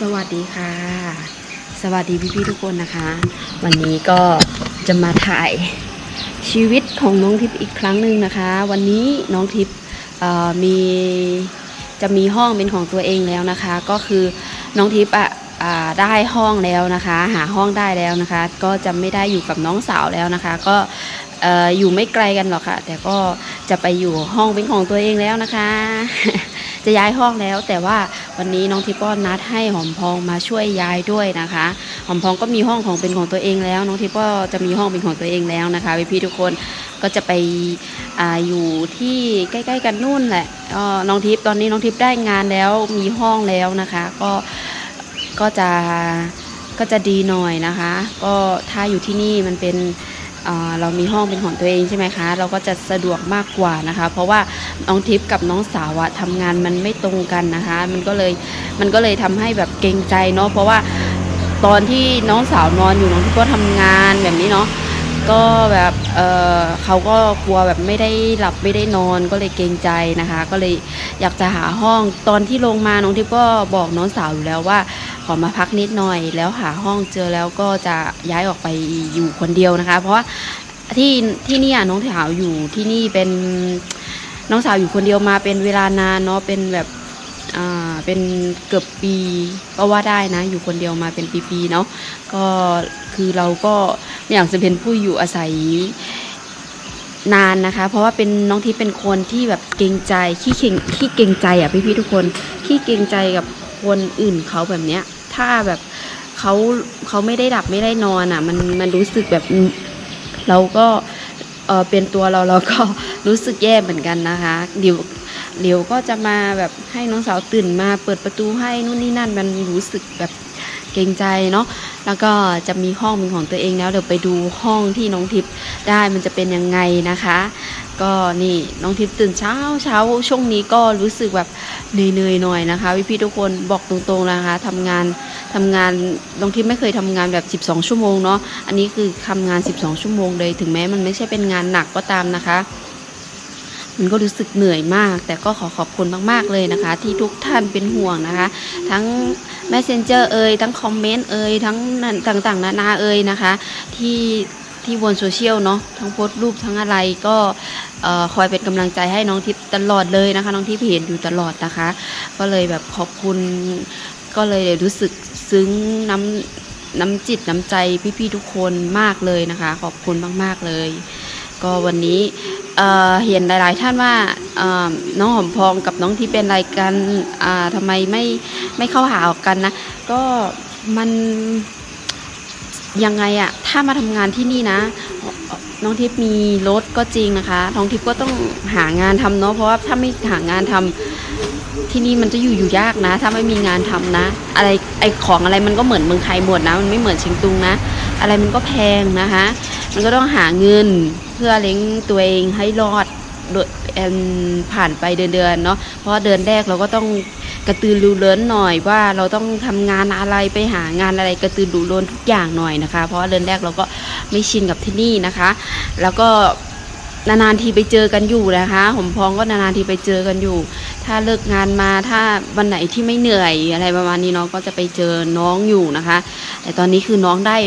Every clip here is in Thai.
สวัสดีค่ะ สวัสดีพี่ๆทุกคนนะคะ วันนี้ก็จะมาถ่ายชีวิตของน้องทิพย์อีกครั้งหนึ่งนะคะ วันนี้น้องทิพย์มีจะมีห้องเป็นของตัวเองแล้วนะคะ ก็คือน้องทิพย์อะได้ห้องแล้วนะคะ หาห้องได้แล้วนะคะ ก็จะไม่ได้อยู่กับน้องสาวแล้วนะคะ ก็เอ่ออยู่ไม่ไกลกันหรอกค่ะ แต่ก็จะไปอยู่ห้องเป็นของตัวเองแล้วนะคะ จะย้ายห้องแล้ว แต่ว่าวันนี้น้องทิพย์ก็นัดให้หอมพองมาช่วยย้ายด้วยนะคะ หอมพองก็มีห้องของเป็นของตัวเองแล้ว น้องทิพย์ก็จะมีห้องเป็นของตัวเองแล้วนะคะพี่ๆทุกคนก็จะไปออยู่ที่ใกล้ ๆ กันนู่นแหละน้องทิพย์ตอนนี้น้องทิพย์ได้งานแล้วมีห้องแล้วนะคะ ก็ก็จะก็จะดีหน่อยนะคะ ก็ถ้าอยู่ที่นี่มันเป็น เรามีห้องเป็นของตัวเองใช่ไหมคะ เราก็จะสะดวกมากกว่านะคะ เพราะว่าน้องทิพย์กับน้องสาวอะทำงานมันไม่ตรงกันนะคะ มันก็เลยมันก็เลยทำให้แบบเกรงใจเนาะเพราะว่าตอนที่น้องสาวนอนอยู่น้องที่ก็ทำงานแบบนี้เนาะก็แบบเเขาก็กลัวแบบไม่ได้หลับไม่ได้นอนก็เลยเกรงใจนะคะ ก็เลยอยากจะหาห้องตอนที่ลงมาน้องทิพย์ก็บอกน้องสาวอยู่แล้วว่า ขอมาพักนิดหน่อย แล้วหาห้องเจอแล้วก็จะย้ายออกไปอยู่คนเดียวนะคะ เพราะว่าที่ที่นี่น้องสาวอยู่ที่นี่เป็นน้องสาวอยู่คนเดียวมาเป็นเวลานานเนาะเป็นแบบอ่าเป็นเกือบปีก็ว่าได้นะ อยู่คนเดียวมาเป็นปีๆเนาะก็คือเราก็ไม่อยากจะเป็นผู้อยู่อาศัยนานนะคะ เพราะว่าเป็นน้องที่เป็นคนที่แบบเกรงใจขี้เก่งขี้เกรงใจอะพี่ๆทุกคนขี้เกรงใจกับคนอื่นเขาแบบเนี้ย ถ้าแบบเขาเขาไม่ได้หลับไม่ได้นอนอะ มันมันรู้สึกแบบเราก็เออเป็นตัวเราเราก็รู้สึกแย่เหมือนกันนะคะเดี๋ยวเดี๋ยวก็จะมาแบบให้น้องสาวตื่นมาเปิดประตูให้นู่นนี่นั่นมันรู้สึกแบบเกรงใจเนาะ แล้วก็จะมีห้องเป็นของตัวเองแล้วเดี๋ยวไปดูห้องที่น้องทิพย์ได้มันจะเป็นยังไงนะคะ ก็นี่น้องทิพย์ตื่นเช้าเช้าช่วงนี้ก็รู้สึกแบบเหนื่อยๆหน่อยนะคะพี่ๆทุกคนบอกตรงๆนะคะทำงานทำงานน้องทิพย์ไม่เคยทำงานแบบ 12 ชั่วโมงเนาะอันนี้คือทำงาน 12 ชั่วโมงเลยถึงแม้มันไม่ใช่เป็นงานหนักก็ตามนะคะมันก็รู้สึกเหนื่อยมาก แต่ก็ขอขอบคุณมาก ๆ เลยนะคะ ที่ทุกท่านเป็นห่วงนะคะ ทั้ง Messenger เอ่ยทั้งคอมเมนต์เอ่ยทั้งนั้นต่างๆ นานาเอ่ยนะคะ ที่ที่บนโซเชียลเนาะทั้งโพสต์รูปทั้งอะไรก็คอยเป็นกำลังใจให้น้องทิพย์ตลอดเลยนะคะ น้องทิพย์เห็นอยู่ตลอดนะคะ ก็เลยแบบขอบคุณก็เลยรู้สึกซึ้งน้ำน้ำจิตน้ำใจพี่ๆทุกคนมากเลยนะคะ ขอบคุณมากๆเลย ก็วันนี้ เห็นหลาย ๆ ท่านว่าน้องหอมพองกับน้องที่เป็นอะไรกันทำไมไม่ไม่เข้าหาออกกันนะ ก็มันยังไงอะถ้ามาทำงานที่นี่นะ น้องทิพย์มีรถก็จริงนะคะ น้องทิพย์ก็ต้องหางานทำเนาะเพราะว่าถ้าไม่หางานทำที่นี่มันจะอยู่อยู่ยากนะ ถ้าไม่มีงานทำนะ อะไรไอของอะไรมันก็เหมือนเมืองไทยหมดนะ มันไม่เหมือนเชียงตุงนะ อะไรมันก็แพงนะคะ มันก็ต้องหาเงินเพื่อเลี้ยงตัวเองให้รอดโดยผ่านไปเดือนๆเนาะเพราะเดือนแรกเราก็ต้องกระตือรือร้นหน่อยว่าเราต้องทำงานอะไรไปหางานอะไรกระตือรือร้นทุกอย่างหน่อยนะคะ เพราะเดือนแรกเราก็ไม่ชินกับที่นี่นะคะ แล้วก็นานๆทีไปเจอกันอยู่นะคะหอมพองก็นานๆทีไปเจอกันอยู่ ถ้าเลิกงานมาถ้าวันไหนที่ไม่เหนื่อยอะไรประมาณนี้เนาะก็จะไปเจอน้องอยู่นะคะ แต่ตอนนี้คือน้องได้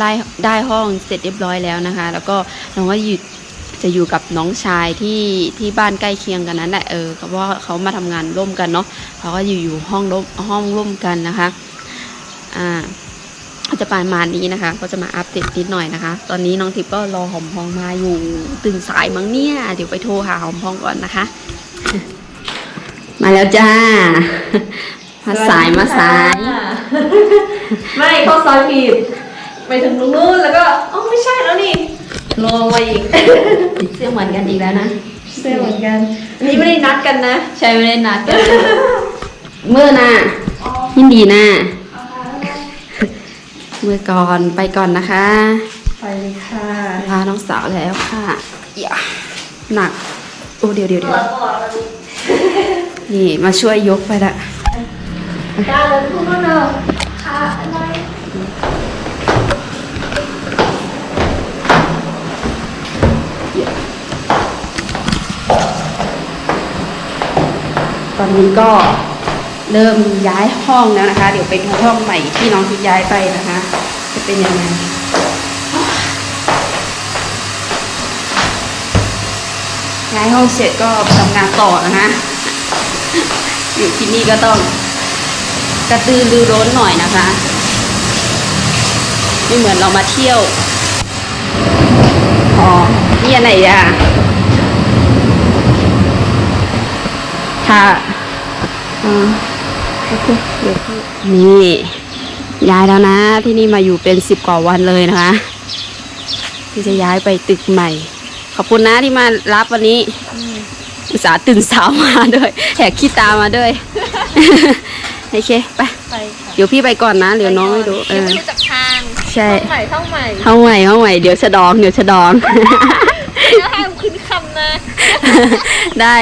ได้ได้ห้องเสร็จเรียบร้อยแล้วนะคะ แล้วก็น้องก็อยู่จะอยู่กับน้องชายที่ที่บ้านใกล้เคียงกันนั้นแหละเออเพราะว่าเขามาทำงานร่วมกันเนาะเขาก็อยู่อยู่ห้องร่วมห้องร่วมกันนะคะอ่าก็จะประมาณนี้นะคะ ก็จะมาอัปเดตนิดหน่อยนะคะ ตอนนี้น้องทิพย์ก็รอหอมพองมาอยู่ตื่นสายมั้งเนี่ย เดี๋ยวไปโทรหาหอมพองก่อนนะคะ มาแล้วจ้า มาสายมาสาย ไม่เข้าซอยผิด ไปถึงตรงนู้นแล้วก็อ๋อไม่ใช่แล้วนี่ลงมาอีก เสื้อเหมือนกันอีกแล้วนะเสื้อเหมือนกัน อันนี้ไม่ได้นัดกันนะ ใช่ไม่ได้นัดกันเมื่อน่ะยินดีน่ะเมื่อก่อนไปก่อนนะคะ ไปเลยค่ะลาน้องสาวแล้วค่ะอย่าหนัก โอ้เดี๋ยวเดี๋ยวเดี๋ยว นี่มาช่วยยกไปละได้เลยพูดมาเนอะค่ะอะไรตอนนี้ก็เริ่มย้ายห้องแล้วนะคะ เดี๋ยวไปดูห้องใหม่ที่น้องทิพย์ย้ายไปนะคะ จะเป็นยังไงย้ายห้องเสร็จก็ทำงานต่อนะคะ อยู่ที่นี่ก็ต้องกระตือรือร้นหน่อยนะคะ ไม่เหมือนเรามาเที่ยว อ๋อนี่อะไรอะค่ะอ่าโอเคเดี๋ยวพี่นี่ย้ายแล้วนะ ที่นี่มาอยู่เป็นสิบกว่าวันเลยนะคะ ที่จะย้ายไปตึกใหม่ ขอบคุณนะที่มารับวันนี้ อุตส่าห์ตื่นสาวมาด้วยแหกขี้ตามาด้วย โอเคไป ไปค่ะเดี๋ยวพี่ไปก่อนนะเดี๋ยวน้องไม่รู้เอยังอ ไม่รู้จักทางใช่ ท่องใหม่ท่องใหม่เข้าใหม่เข้าใหม่เดี๋ยวฉดองเดี๋ยวฉดอง แล้วห้ามขึ้นคำนะ ได้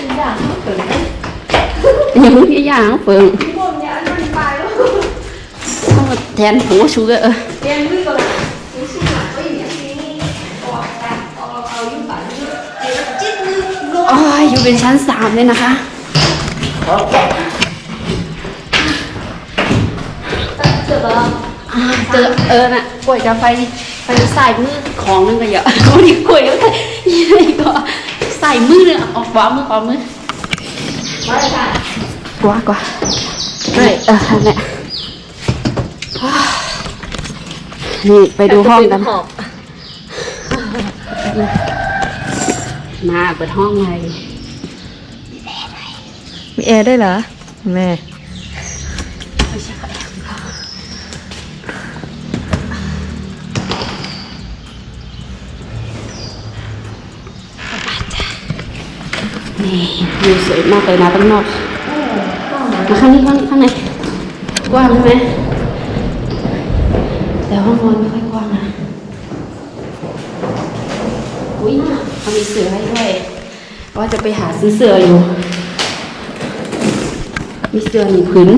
ยังพี่ย่างเฟิงพี่บอมเนี่ยอันนั้นไปแล้วต้องมาแทนหัวชูเกอร์เรียนวิ่งก่อนรู้สึกหนักก็อย่างนี้ออกกันออกเอายุ่งไปเดี๋ยวจิ้มมือลงอ๋ออยู่เป็นชั้นสามเลยนะคะเจอแล้วอ่าเจอเออน่ะกล้วยกับไฟไฟใส่มือของนึงก็เยอะวันนี้กล้วยกับไฟยี่ไงก็ ใส่มือเนี่ยออกขวามือขวามือมาเลยค่ะกว่ากว่าเฮ้ยเออนั่นแหละอ่านี่ไปดูห้องกันหอบมาเปิดห้องเลยมีแอร์ได้เหรอ แม่ นี่วิวสวยมากเลยนะข้างนอกมาข้างนี้ข้างข้างในกว้างใช่ไหมแต่ห้องนอนไม่ค่อยกว้างนะอุ้ยเขามีเสือให้ด้วยว่าจะไปหาซื้อเสืออยู่ มีเสือหนึ่งผืน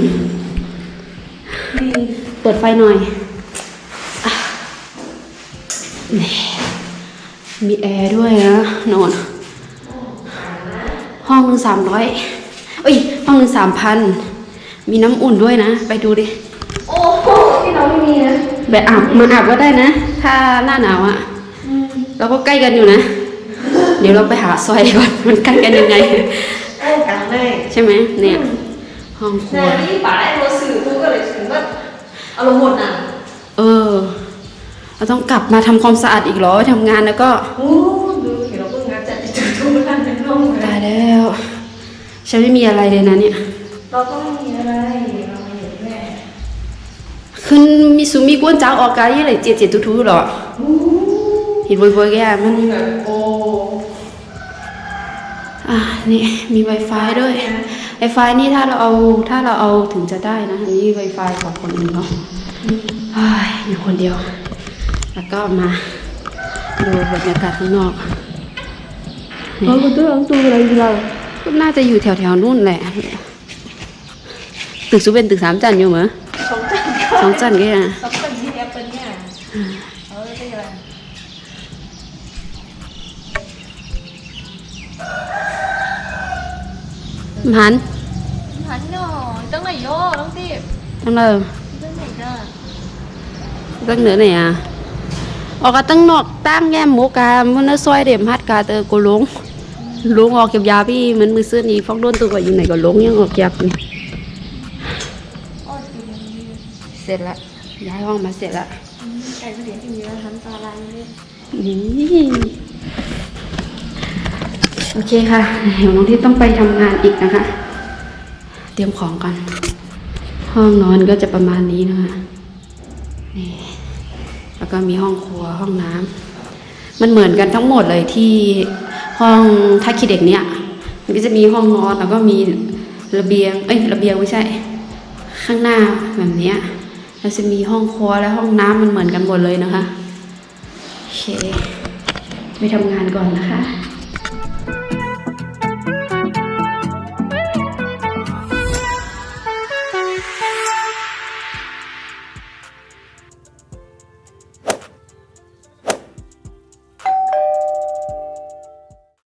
เปิดไฟหน่อยอนี่มีแอร์ด้วยนะนอน ห้องหนึ่งสามร้อยเอ้ย ห้องหนึ่งสามพัน มีน้ำอุ่นด้วยนะ ไปดูดิ โอ้โหที่เราไม่มีนะแบบอาบมาอาบก็ได้นะ ถ้าหน้าหนาวอะ่ะเราก็ใกล้กันอยู่นะ เดี๋ยวเราไปหาซอยก่อน มันใกล้กันยังไงโอ้กลางได้ใช่ไหมเนี่ย ห้องครัวแต่นี่ป๋าได้ตัวสื่อทุกก็เลยถึงว่าอารมณ์หมดอะ เออ เราต้องกลับมาทำความสะอาดอีกเหรอทำงานแล้วก็ ฉันไม่มีอะไรเลยนะเนี่ย เราต้องมีอะไรเรามาอยู่แม่ขึ้นมีซูมีกวนจ้างออกกายี่อะไรเจ็ดเจ็ดทุกๆหรอเห็นบ่อยๆแกมันแบบโอ้อ่านี่มี Wi-Fi ด้วย Wi-Fi นี่ถ้าเราเอาถ้าเราเอาถึงจะได้นะอันนี้ Wi-Fi ของคนอื่นเขาเฮ้ยอยู่คนเดียว แล้วก็มาดูบรรยากาศข้างนอก เราตัวอังตัวอะไรเราก็ น่าจะอยู่แถวๆนู่นแหละ ตึกซูเป็นตึกสามจันอยู่เหรอสองจันสองจันก็ยังสองจันที่แอปเปิลเนี่ยเออได้อะไรหันหันหน่อยตั้งไหนโย่ต้องตีบตั้งเลยตั้งไหนจ้าตั้งเหนือไหนอะออกกะตั้งนอกตั้งแง่หมูกามันน่ะซอยเด็มฮัดกาเตอกูลง ลุงออกเก็บยาพี่เหมือนมือซื้อนี่ฟอกโดนตัวก็อยู่ไหนก็ลงยังออกเก็บนี่โอ้ดีเสร็จละย้ายห้องมาเสร็จละไก่เสียงที่มีแล้วทันตาลายเลยนี่โอเคค่ะเดี๋ยวน้องที่ต้องไปทำงานอีกนะคะ เตรียมของกัน ห้องนอนก็จะประมาณนี้นะคะนี่แล้วก็มีห้องครัวห้องน้ำมันเหมือนกันทั้งหมดเลยที่ ห้องท่าคิดเด็กเนี่ยมันก็จะมีห้องนอนแล้วก็มีระเบียง เอ้ยระเบียงไม่ใช่ ข้างหน้าแบบนี้แล้วจะมีห้องครัวและห้องน้ำมันเหมือนกันหมดเลยนะคะโอเคไปทำงานก่อนนะคะ